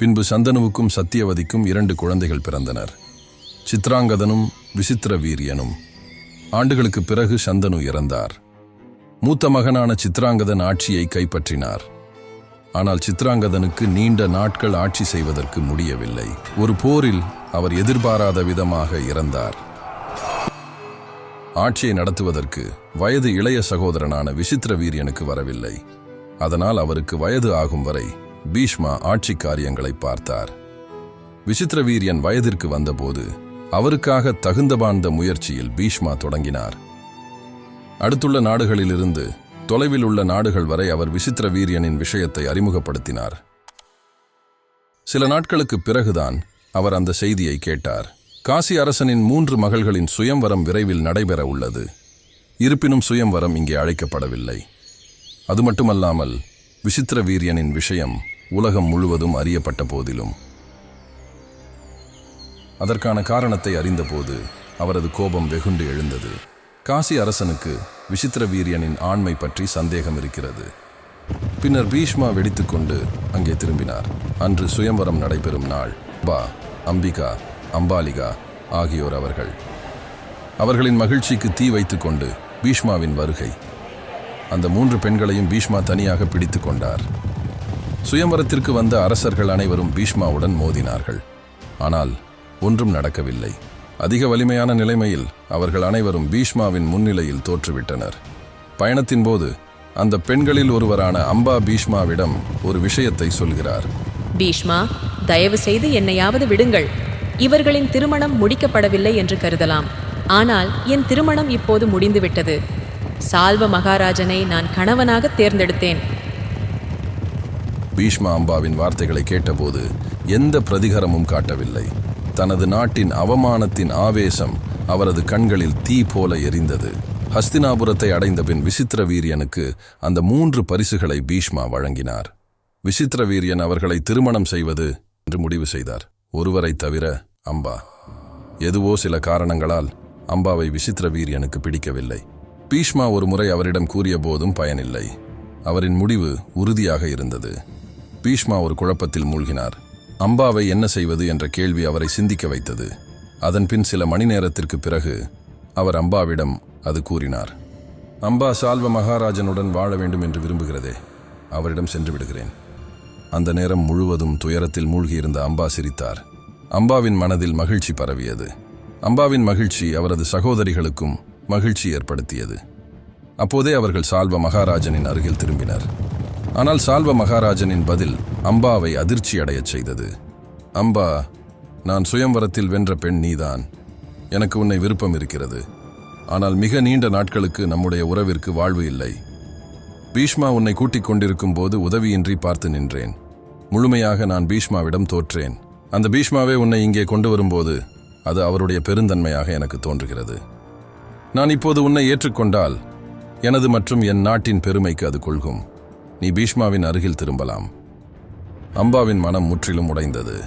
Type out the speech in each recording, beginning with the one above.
பின்பு சந்தனுவுக்கும் சத்தியவதிக்கும் இரண்டு குழந்தைகள் பிறந்தனர். சித்ராங்கதனும் விசித்திர வீரியனும். ஆண்டுகளுக்கு பிறகு சந்தனு இறந்தார். மூத்த மகனான சித்ராங்கதன் ஆட்சியை கைப்பற்றினார். ஆனால் சித்ராங்கதனுக்கு நீண்ட நாட்கள் ஆட்சி செய்வதற்கு முடியவில்லை. ஒரு போரில் அவர் எதிர்பாராத விதமாக இறந்தார். ஆட்சியை நடத்துவதற்கு வயது இளைய சகோதரனான விசித்திர வீரியனுக்கு வரவில்லை. அதனால் அவருக்கு வயது ஆகும் வரை பீஷ்மா ஆட்சி காரியங்களை பார்த்தார். விசித்திர வீரியன் வயதிற்கு வந்தபோது அவருக்காக தகுந்தபார்ந்த முயற்சியில் பீஷ்மா தொடங்கினார். அடுத்துள்ள நாடுகளிலிருந்து தொலைவில் உள்ள நாடுகள் வரை அவர் விசித்திர வீரியனின் விஷயத்தை அறிமுகப்படுத்தினார். சில நாட்களுக்கு பிறகுதான் அவர் அந்த செய்தியை கேட்டார். காசி அரசனின் மூன்று மகள்களின் சுயம்வரம் விரைவில் நடைபெற உள்ளது. இருப்பினும் சுயம்வரம் இங்கே அழைக்கப்படவில்லை. அது மட்டுமல்லாமல் விசித்திர வீரியனின் விஷயம் உலகம் முழுவதும் அறியப்பட்ட போதிலும். அதற்கான காரணத்தை அறிந்தபோது அவரது கோபம் வெகுண்டு எழுந்தது. காசி அரசனுக்கு விசித்திர வீரியனின் ஆண்மை பற்றி சந்தேகம் இருக்கிறது. பின்னர் பீஷ்மா வெடித்துக்கொண்டு அங்கே திரும்பினார். அன்று சுயம்பரம் நடைபெறும் நாள். பா அம்பிகா அம்பாலிகா ஆகியோர் அவர்கள். அவர்களின் மகிழ்ச்சிக்கு தீ வைத்துக்கொண்டு பீஷ்மாவின் வருகை அந்த மூன்று பெண்களையும் பீஷ்மா தனியாக பிடித்து கொண்டார். சுயம்பரத்திற்கு வந்த அரசர்கள் அனைவரும் பீஷ்மாவுடன் மோதினார்கள். ஆனால் ஒன்றும் நடக்கவில்லை. அதிக வலிமையான நிலைமையில் அவர்கள் அனைவரும் பீஷ்மாவின் முன்னிலையில் தோற்றுவிட்டனர். பயணத்தின் போது அந்த பெண்களில் ஒருவரான அம்பா பீஷ்மாவிடம் ஒரு விஷயத்தை சொல்கிறார். பீஷ்மா தயவு செய்து என்னையாவது விடுங்கள். இவர்களின் திருமணம் முடிக்கப்படவில்லை என்று கருதலாம். ஆனால் என் திருமணம் இப்போது முடிந்துவிட்டது. சால்வ மகாராஜனை நான் கணவனாக தேர்ந்தெடுத்தேன். பீஷ்மா அம்பாவின் வார்த்தைகளை கேட்டபோது எந்த பிரதிகரமும் காட்டவில்லை. தனது நாட்டின் அவமானத்தின் ஆவேசம் அவரது கண்களில் தீ போல எரிந்தது. ஹஸ்தினாபுரத்தை அடைந்த பின் விசித்திர வீரியனுக்கு அந்த மூன்று பரிசுகளை பீஷ்மா வழங்கினார். விசித்திர வீரியன் அவர்களை திருமணம் செய்வது என்று முடிவு செய்தார். ஒருவரை தவிர அம்பா. எதுவோ சில காரணங்களால் அம்பாவை விசித்திர வீரியனுக்கு பிடிக்கவில்லை. பீஷ்மா ஒரு முறை அவரிடம் கூறிய போதும் பயனில்லை. அவரின் முடிவு உறுதியாக இருந்தது. பீஷ்மா ஒரு குழப்பத்தில் மூழ்கினார். அம்பாவை என்ன செய்வது என்ற கேள்வி அவரை சிந்திக்க வைத்தது. அதன்பின் சில மணி நேரத்திற்கு பிறகு அவர் அம்பாவிடம் அது கூறினார். அம்பா சால்வ மகாராஜனுடன் வாழ வேண்டும் என்று விரும்புகிறதே. அவரிடம் சென்று விடுகிறேன். அந்த நேரம் முழுவதும் துயரத்தில் மூழ்கியிருந்த அம்பா சிரித்தார். அம்பாவின் மனதில் மகிழ்ச்சி பரவியது. அம்பாவின் மகிழ்ச்சி அவரது சகோதரிகளுக்கும் மகிழ்ச்சி ஏற்படுத்தியது. அப்போதே அவர்கள் சால்வ மகாராஜனின் அருகில் திரும்பினர். ஆனால் சால்வ மகாராஜனின் பதில் அம்பாவை அதிர்ச்சி அடையச் செய்தது. அம்பா நான் சுயம்வரத்தில் வென்ற பெண் நீதான். எனக்கு உன்னை விருப்பம் இருக்கிறது. ஆனால் மிக நீண்ட நாட்களுக்கு நம்முடைய உறவிற்கு வாழ்வு இல்லை. பீஷ்மா உன்னை கூட்டிக் கொண்டிருக்கும் போது உதவியின்றி பார்த்து நின்றேன். முழுமையாக நான் பீஷ்மாவிடம் தோற்றேன். அந்த பீஷ்மாவே உன்னை இங்கே கொண்டு வரும்போது அது அவருடைய பெருந்தன்மையாக எனக்கு தோன்றுகிறது. நான் இப்போது உன்னை ஏற்றுக்கொண்டால் எனது மற்றும் என் நாட்டின் பெருமைக்கு அது கொள்கும். நீ பீஷ்மாவின் அருகில் திரும்பலாம். அம்பாவின் மனம் முற்றிலும் உடைந்தது.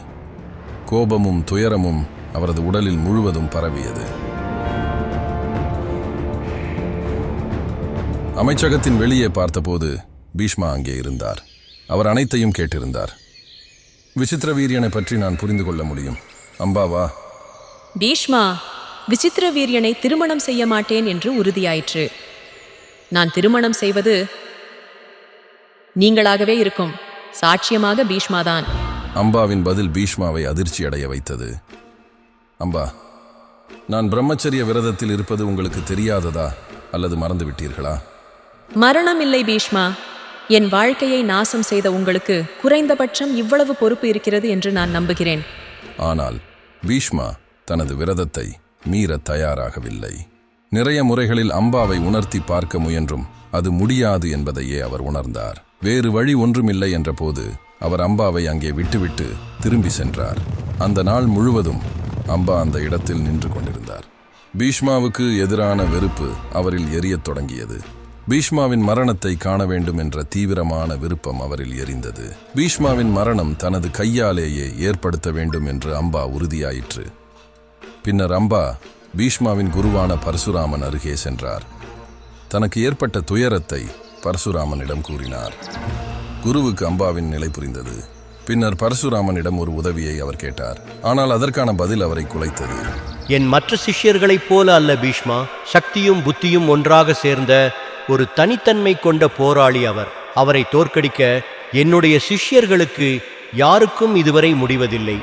கோபமும் துயரமும் அவரது உடலில் முழுவதும் பரவியது. அமைச்சகத்தின் வெளியே பார்த்தபோது பீஷ்மா அங்கே இருந்தார். அவர் அனைத்தையும் கேட்டிருந்தார். விசித்திர வீரியனை பற்றி நான் புரிந்து கொள்ள முடியும். அம்பாவா பீஷ்மா விசித்திர வீரியனை திருமணம் செய்ய மாட்டேன் என்று உறுதியாயிற்று. நான் திருமணம் செய்வது நீங்களாகவே இருக்கும். சாட்சியமாக பீஷ்மாதான். அம்பாவின் பதில் பீஷ்மாவை அதிர்ச்சி அடைய வைத்தது. அம்பா நான் பிரம்மச்சரிய விரதத்தில் இருப்பது உங்களுக்கு தெரியாததா? அல்லது மறந்து விட்டீர்களா மரணம் இல்லை பீஷ்மா. என் வாழ்க்கையை நாசம் செய்த உங்களுக்கு குறைந்தபட்சம் இவ்வளவு பொறுப்பு இருக்கிறது என்று நான் நம்புகிறேன். ஆனால் பீஷ்மா தனது விரதத்தை மீற தயாராகவில்லை. நிறைய முறைகளில் அம்பாவை உணர்த்தி பார்க்க முயன்றும் அது முடியாது என்பதையே அவர் உணர்ந்தார். வேறு வழி ஒன்றுமில்லை என்றபோது அவர் அம்பாவை அங்கே விட்டுவிட்டு திரும்பி சென்றார். அந்த நாள் முழுவதும் அம்பா அந்த இடத்தில் நின்று கொண்டிருந்தார். பீஷ்மாவுக்கு எதிரான வெறுப்பு அவரில் எரியத் தொடங்கியது. பீஷ்மாவின் மரணத்தை காண வேண்டும் என்ற தீவிரமான விருப்பம் அவரில் எரிந்தது. பீஷ்மாவின் மரணம் தனது கையாலேயே ஏற்படுத்த வேண்டும் என்று அம்பா உறுதியாயிற்று. பின்னர் அம்பா பீஷ்மாவின் குருவான பரசுராமன் அருகே சென்றார். தனக்கு ஏற்பட்ட துயரத்தை பரசுராமனிடம் கூறினார். குருவுக்கு அம்பாவின் நிலை புரிந்தது. பின்னர் பரசுராமனிடம் ஒரு உதவியை அவர் கேட்டார். ஆனால் அதற்கான பதில் அவரை குலைத்தது. என் மற்ற சிஷ்யர்களைப் போல அல்ல பீஷ்மா சக்தியும் புத்தியும் ஒன்றாக சேர்ந்த ஒரு தனித்தன்மை கொண்ட போராளி அவர். அவரை தோற்கடிக்க என்னுடைய சிஷ்யர்களுக்கு யாருக்கும் இதுவரை முடிவதில்லை.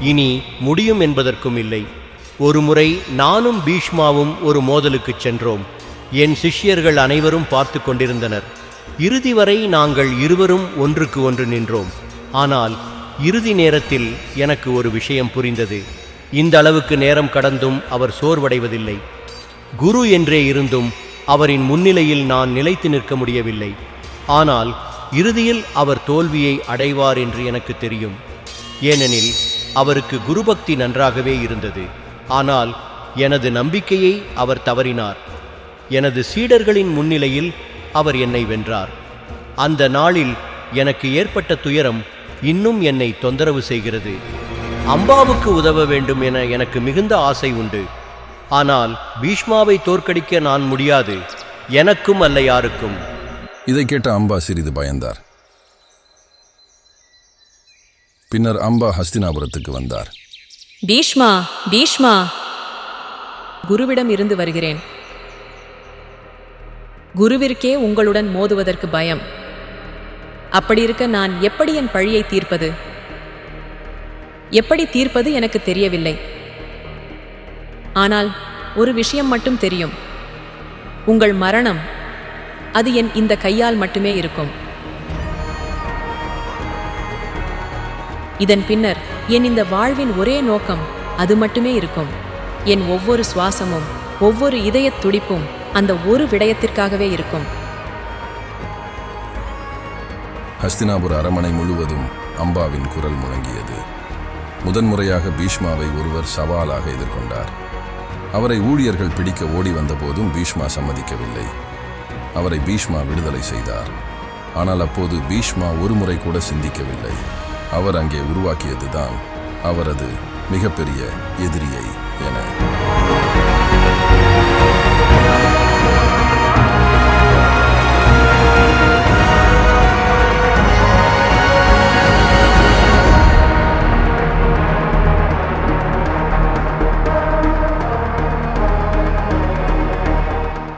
இனி முடியும் என்பதற்கும் இல்லை. ஒருமுறை நானும் பீஷ்மாவும் ஒரு மோதலுக்குச் சென்றோம். என் சிஷ்யர்கள் அனைவரும் பார்த்து கொண்டிருந்தனர். இறுதி வரை நாங்கள் இருவரும் ஒன்றுக்கு ஒன்று நின்றோம். ஆனால் இறுதி நேரத்தில் எனக்கு ஒரு விஷயம் புரிந்தது. இந்த அளவுக்கு நேரம் கடந்தும் அவர் சோர்வடைவதில்லை. குரு என்றே இருந்தும் அவரின் முன்னிலையில் நான் நிலைத்து நிற்க முடியவில்லை. ஆனால் இறுதியில் அவர் தோல்வியை அடைவார் என்று எனக்கு தெரியும். ஏனெனில் அவருக்கு குருபக்தி நன்றாகவே இருந்தது. ஆனால் எனது நம்பிக்கையை அவர் தவறினார். எனது சீடர்களின் முன்னிலையில் அவர் என்னை வென்றார். அந்த நாளில் எனக்கு ஏற்பட்ட துயரம் இன்னும் என்னை தொந்தரவு செய்கிறது. அம்பாவுக்கு உதவ வேண்டும் என எனக்கு மிகுந்த ஆசை உண்டு. ஆனால் பீஷ்மாவை தோற்கடிக்க நான் முடியாது. எனக்கும் அல்ல யாருக்கும். இதை கேட்ட அம்பா சிறிது பயந்தார். பின்னர் அம்பா ஹஸ்தினாபுரத்துக்கு வந்தார். பீஷ்மா பீஷ்மா. குருவிடம் இருந்து வருகிறேன். குருவிற்கே உங்களுடன் மோதுவதற்கு பயம். அப்படி இருக்க நான் எப்படி என் பழியை தீர்ப்பது? எப்படி தீர்ப்பது எனக்கு தெரியவில்லை. ஆனால் ஒரு விஷயம் மட்டும் தெரியும். உங்கள் மரணம் அது என் இந்த கையால் மட்டுமே இருக்கும். இதன் பின்னர் என் இந்த வாழ்வின் ஒரே நோக்கம் அது மட்டுமே இருக்கும். என் ஒவ்வொரு சுவாசமும் ஒவ்வொரு இதய துடிப்பும் அந்த ஒரு விடயத்திற்காகவே இருக்கும். ஹஸ்தினாபுர அரமனை முழுவதும் அம்பாவின் குரல் முழங்கியது. முதன்முறையாக பீஷ்மாவை ஒருவர் சவாலாக எதிர்கொண்டார். அவரை ஊழியர்கள் பிடிக்க ஓடி வந்தபோதும் பீஷ்மா சம்மதிக்கவில்லை. அவரை பீஷ்மா விடுதலை செய்தார். ஆனால் அப்போது பீஷ்மா ஒரு முறை கூட சிந்திக்கவில்லை. அவர் அங்கே உருவாக்கியதுதான் அவரது மிகப்பெரிய எதிரியை என.